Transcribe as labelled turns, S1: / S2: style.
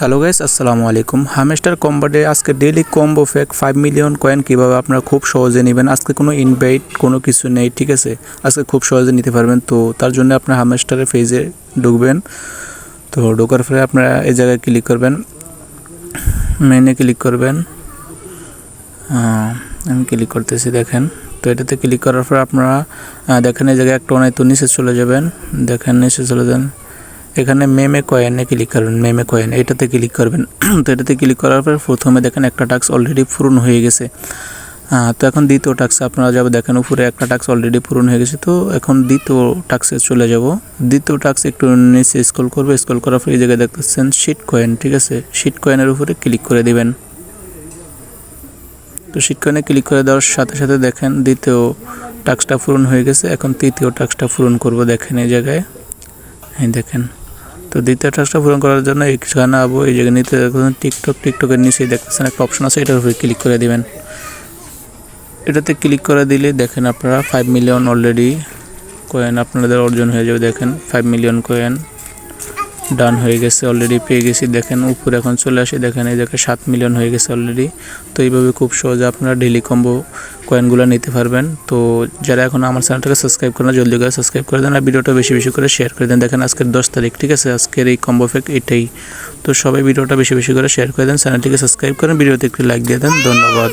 S1: Hello guys আসসালামু আলাইকুম Hamster কম্বাটে আজকে daily combo fake five million coin কীভাবে আপনারা খুব সহজে নেবেন? আজকে কোনো ইনভাইট কোনো কিছু নেই, ঠিক আছে? আজকে খুব সহজে নিতে পারবেন। তো তার জন্য আপনার হামেস্টারের পেজে ঢুকবেন। তো ঢোকার পরে আপনারা এই জায়গায় ক্লিক করবেন। মেনে ক্লিক করবেন। আমি ক্লিক করতেছি, দেখেন। তো এটাতে ক্লিক করার পর আপনারা দেখেন এই জায়গায় একটা অনেক তো নিচে চলে যাবেন। দেখেন নিচে চলে যান। এখানে মেমে কয়েনে ক্লিক করবেন মেমে কয়েন এটাতে ক্লিক করবেন। তো এটাতে ক্লিক করার পর প্রথমে দেখেন একটা টাস্ক অলরেডি পূরণ হয়ে গেছে। তো এখন দ্বিতীয় টাস্ক আপনারা যাবে, দেখেন উপরে একটা টাস্ক অলরেডি পূরণ হয়ে গেছে, তো এখন দ্বিতীয় টাস্কে চলে যাব। দ্বিতীয় টাস্ক একটু নিচে স্ক্রল করবে স্ক্রল করার পর এই জায়গায় দেখতেছেন শিট কয়েন ঠিক আছে? শিট কয়েনের উপরে ক্লিক করে দিবেন। তো শিট কয়েনে ক্লিক করে দেওয়ার সাথে সাথে দেখেন দ্বিতীয় টাস্কটা পূরণ হয়ে গেছে, এখন তৃতীয় টাস্কটা পূরণ করব, দেখেন এই জায়গায়। এই দেখেন। তো দ্বিতীয় টাস্কটা পূরণ করার জন্য এখানে আবো এই জায়গায় নিতে দেখুন টিকটক টিকটকের নিচে দেখতেছেন একটা অপশন আছে, এটার উপরে ক্লিক করে দেবেন। এটাতে ক্লিক করে দিলে দেখেন আপনারা ফাইভ মিলিয়ন অলরেডি কয়েন আপনাদের অর্জন হয়ে যাবে, দেখেন ফাইভ মিলিয়ন কয়েন ডান হয়ে গেছে অলরেডি পেয়ে গেছি। দেখেন, উপরে এখন চলে আসে। দেখেন, এই জায়গায় সাত মিলিয়ন হয়ে গেছে অলরেডি তো এইভাবে খুব সহজে আপনারা ডেলি কম্বো কয়েনগুলো নিতে পারবেন। তো যারা এখন আমার চ্যানেলটাকে সাবস্ক্রাইব করেন জলদি করে সাবস্ক্রাইব করে দেন আর ভিডিওটা বেশি বেশি করে শেয়ার করে দেন। দেখেন, আজকের দশ তারিখ, ঠিক আছে? আজকের এই কম্বো ফেক এটাই। তো সবাই ভিডিওটা বেশি বেশি করে শেয়ার করে দেন চ্যানেলটিকে সাবস্ক্রাইব করেন, ভিডিওতে একটু লাইক দিয়ে দেন। ধন্যবাদ।